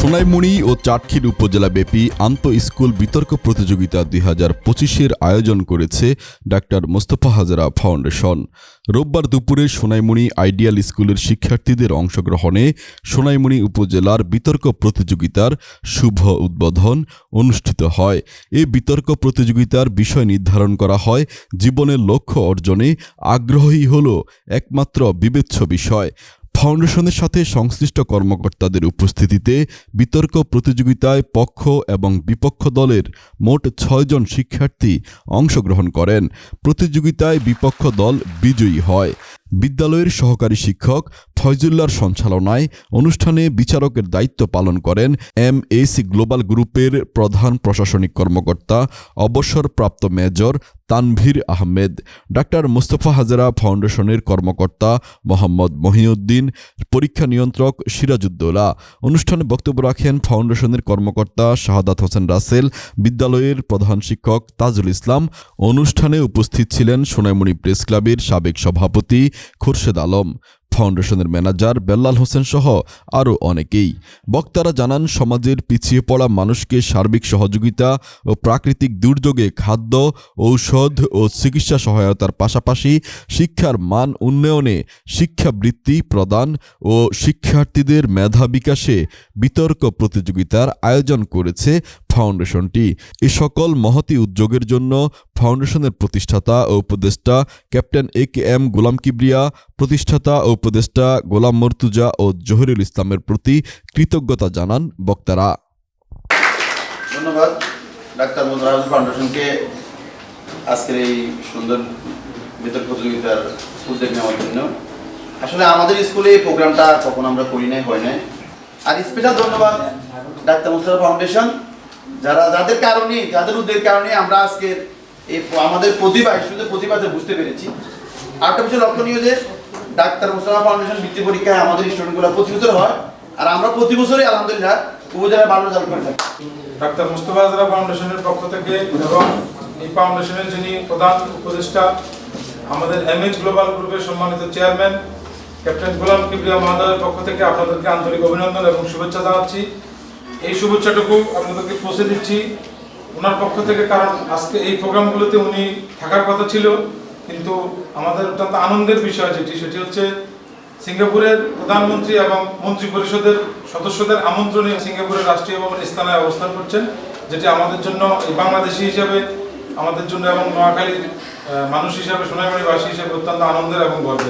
সোনাইমুড়ি ও চাটখিল উপজেলা ব্যাপী আন্ত স্কুল বিতর্ক প্রতিযোগিতা দুই হাজার পঁচিশের আয়োজন করেছে ডাক্তার মোস্তফা হাজারা ফাউন্ডেশন। রোববার দুপুরে সোনাইমুড়ি আইডিয়াল স্কুলের শিক্ষার্থীদের অংশগ্রহণে সোনাইমুড়ি উপজেলার বিতর্ক প্রতিযোগিতার শুভ উদ্বোধন অনুষ্ঠিত হয়। এই বিতর্ক প্রতিযোগিতার বিষয় নির্ধারণ করা হয়, জীবনের লক্ষ্য অর্জনে আগ্রহী হল একমাত্র বিবেচ্য বিষয়। ফাউন্ডেশনের সাথে সংশ্লিষ্ট কর্মকর্তাদের উপস্থিতিতে বিতর্ক প্রতিযোগিতায় পক্ষ এবং বিপক্ষ দলের মোট ছয়জন শিক্ষার্থী অংশগ্রহণ করেন। প্রতিযোগিতায় বিপক্ষ দল বিজয়ী হয়। বিদ্যালয়ের সহকারী শিক্ষক ফয়জুল্লার সঞ্চালনায় অনুষ্ঠানে বিচারকের দায়িত্ব পালন করেন এম এসি গ্লোবাল গ্রুপের প্রধান প্রশাসনিক কর্মকর্তা, অবসরপ্রাপ্ত মেজর তানভীর আহমেদ, ডাক্তার মুস্তফা হাজারা ফাউন্ডেশনের কর্মকর্তা মোহাম্মদ মহিউদ্দিন, পরীক্ষা নিয়ন্ত্রক সিরাজউদ্দৌলা। অনুষ্ঠানে বক্তব্য রাখেন ফাউন্ডেশনের কর্মকর্তা শাহাদাত হোসেন রাসেল, বিদ্যালয়ের প্রধান শিক্ষক তাজুল ইসলাম। অনুষ্ঠানে উপস্থিত ছিলেন সোনাইমণি প্রেস ক্লাবের সাবেক সভাপতি খুরশেদ আলম। ফাউন্ডেশনের ম্যানেজার বেল্লাল হোসেন সহ আরও অনেকেই। বক্তারা জানান, সমাজের পিছিয়ে পড়া মানুষকে সার্বিক সহযোগিতা ও প্রাকৃতিক দুর্যোগে খাদ্য, ঔষধ ও চিকিৎসা সহায়তার পাশাপাশি শিক্ষার মান উন্নয়নে শিক্ষাবৃত্তি প্রদান ও শিক্ষার্থীদের মেধা বিকাশে বিতর্ক প্রতিযোগিতার আয়োজন করেছে ফাউন্ডেশনটি। এ সকল মহতি উদ্যোগের জন্য ফাউন্ডেশনের প্রতিষ্ঠাতা ও উপদেষ্টা captain A K M Golam Kibria, প্রতিষ্ঠাতা ও উপদেষ্টা গোলাম মর্তুজা ও জহিরুল ইসলামের প্রতি কৃতজ্ঞতা জানান বক্তারা। ধন্যবাদ ডাক্তার মুজার ফাউন্ডেশনকে আজকের এই সুন্দর বিতর্ক প্রতিযোগিতার উদ্যোগ নেওয়ার জন্য। আসলে আমাদের স্কুলে এই প্রোগ্রামটা কখন আমরা করি নাই, হয় নাই। আর স্পেশাল ধন্যবাদ ডাক্তার মুস্তাফা ফাউন্ডেশন, যারা যাদের কারণে, যাদের উদ্যোগের কারণে আমরা আজকে এই আমাদের প্রতিভা স্টুডেন্টের প্রতিভাতে বুঝতে পেরেছি। আরেকটা বিষয় লক্ষণীয় যে ডাক্তার মুস্তাফা ফাউন্ডেশন বৃত্তি পরীক্ষায় আমাদের স্টুডেন্টগুলো প্রতি বছর হয়, আর আমরা প্রতি বছরই আলহামদুলিল্লাহ উপজেলায় ভালো রেজাল্ট করে থাকি। ডাক্তার মুস্তফা হাজরা ফাউন্ডেশনের পক্ষ থেকে এবং এই ফাউন্ডেশনের যিনি প্রধান উপদেষ্টা, আমাদের এমএইচ গ্লোবাল গ্রুপের সম্মানিত চেয়ারম্যান ক্যাপ্টেন গোলাম কিবরিয়া মহোদয়ের পক্ষ থেকে আপনাদেরকে আন্তরিক অভিনন্দন এবং শুভেচ্ছা জানাচ্ছি। এই শুভেচ্ছাটুকু আপনাদেরকে পৌঁছে দিচ্ছি। ওনার পক্ষ থেকে, কারণ আজকে এই প্রোগ্রামগুলোতে উনি থাকার কথা ছিল। কিন্তু আমাদের অত্যন্ত আনন্দের বিষয় যেটি, সেটি হচ্ছে সিঙ্গাপুরের প্রধানমন্ত্রী এবং মন্ত্রী পরিষদের সদস্যদের আমন্ত্রণে সিঙ্গাপুরের রাষ্ট্রীয় ভবন স্থানে অবস্থান করছেন, যেটি আমাদের জন্য বাংলাদেশি হিসাবে, আমাদের জন্য এবং নোয়াখালীর মানুষ হিসাবে, সোনাইবাড়িবাসী হিসাবে অত্যন্ত আনন্দের এবং গর্বের।